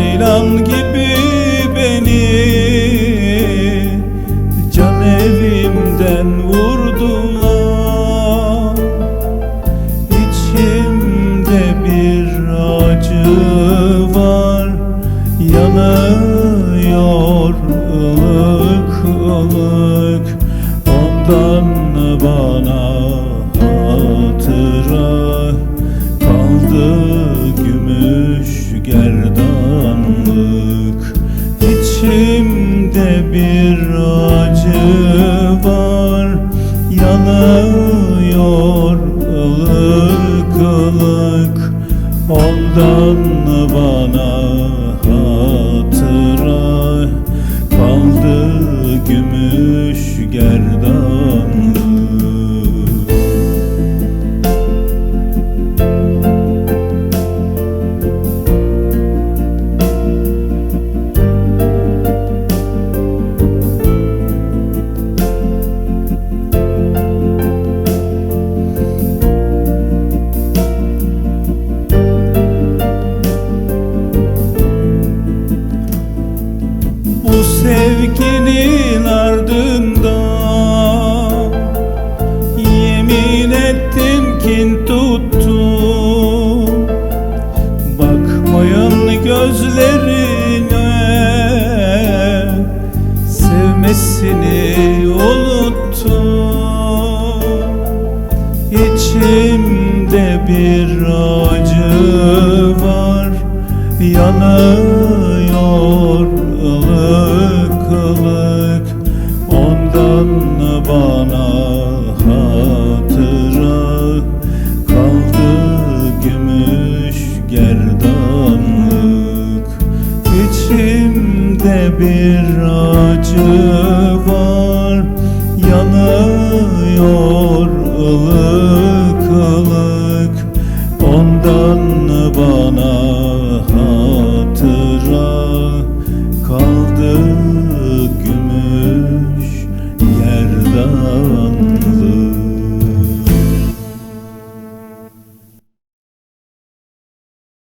Ceylan gibi beni Can evimden vurdular. İçimde bir acı var Yanıyor ılık ılık. Ondan bana bir acı var. Yanıyor ılık ılık Ondan bana sevginin ardından Yemin ettim kin tuttu Bakmayın gözlerine. Sevmesini unuttum İçimde bir acı var. Yanıyor Ondan bana hatıra. Kaldı gümüş gerdanlık. İçimde bir acı var. Yanıyor ılık ılık. Ondan bana Kaldı gümüş gerdanlık